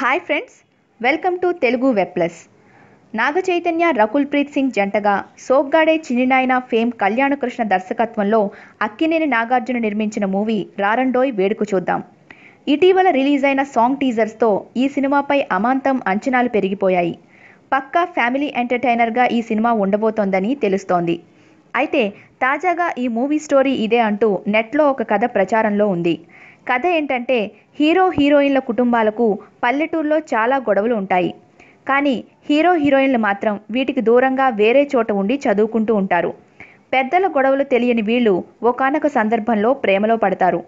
Hi friends welcome to Telugu web plus. Naga Chaitanya Rakul Preet Singh జంటగా Soggade Chinninayana fame Kalyan Krishna దర్శకత్వంలో అక్కినేని నాగార్జున నిర్మించిన movie రారండోయ్ వేడుక చూద్దాం. ఇటీవల రిలీజ్ అయిన సాంగ్ టీజర్స్తో ఈ సినిమాపై అమాంతం అంచనాలు పెరిగిపోయాయి. పక్కా ఫ్యామిలీ ఎంటర్టైనర్గా ఈ సినిమా ఉండబోతోందని తెలుస్తోంది. అయితే తాజాగా ఈ మూవీ స్టోరీ ఇదే అంటూ నెట్లో ఒక కథ ప్రచారంలో ఉంది. కథ ఏంటంటే హీరో హీరోయిన్ల కుటుంబాలకు పల్లెటూరులో చాలా గొడవలు ఉంటాయి. కానీ హీరో హీరోయిన్లు మాత్రం వీటికి దూరంగా వేరే చోట ఉండి చదువుకుంటూ ఉంటారు. పెద్దల గొడవలు తెలియని వీళ్ళు ఒకానొక సందర్భంలో ప్రేమలో పడతారు.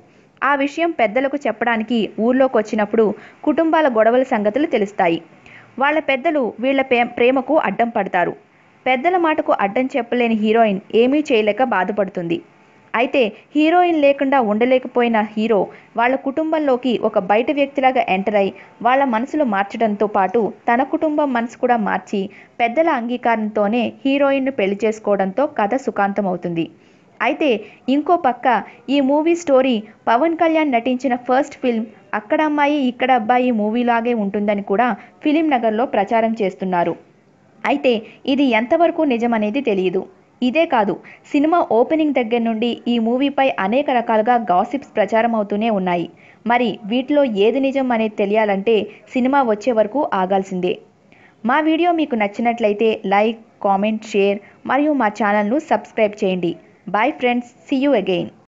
ఆ విషయం పెద్దలకు చెప్పడానికి ఊర్లోకి వచ్చినప్పుడు కుటుంబాల గొడవల సంగతులు తెలుస్తాయి. వాళ్ళ పెద్దలు వీళ్ళ ప్రేమకు అడ్డం పడతారు. పెద్దల మాటకు అడ్డం చెప్పలేని హీరోయిన్ ఏమీ చేయలేక బాధపడుతుంది. అయితే హీరోయిన్ లేకుండా ఉండలేకపోయిన హీరో వాళ్ళ కుటుంబంలోకి ఒక బయట వ్యక్తిలాగా ఎంటర్ అయి వాళ్ళ మనసులు మార్చడంతో పాటు తన కుటుంబం మనసు కూడా మార్చి పెద్దల అంగీకారంతోనే హీరోయిన్ను పెళ్ళి చేసుకోవడంతో కథ సుఖాంతం అవుతుంది అయితే ఇంకో పక్క ఈ మూవీ స్టోరీ పవన్ కళ్యాణ్ నటించిన ఫస్ట్ ఫిల్మ్ అక్కడ అమ్మాయి ఇక్కడ అబ్బాయి మూవీలాగే ఉంటుందని కూడా ఫిలిం నగర్లో ప్రచారం చేస్తున్నారు. అయితే ఇది ఎంతవరకు నిజమనేది తెలియదు. ఇదే కాదు సినిమా ఓపెనింగ్ దగ్గర నుండి ఈ మూవీపై అనేక రకాలుగా గాసిప్స్ ప్రచారం అవుతూనే ఉన్నాయి. మరి వీటిలో ఏది నిజం అనేది తెలియాలంటే సినిమా వచ్చే వరకు ఆగాల్సిందే. మా వీడియో మీకు నచ్చినట్లయితే లైక్ కామెంట్ షేర్ మరియు మా ఛానల్ను సబ్స్క్రైబ్ చేయండి. Bye friends see you again.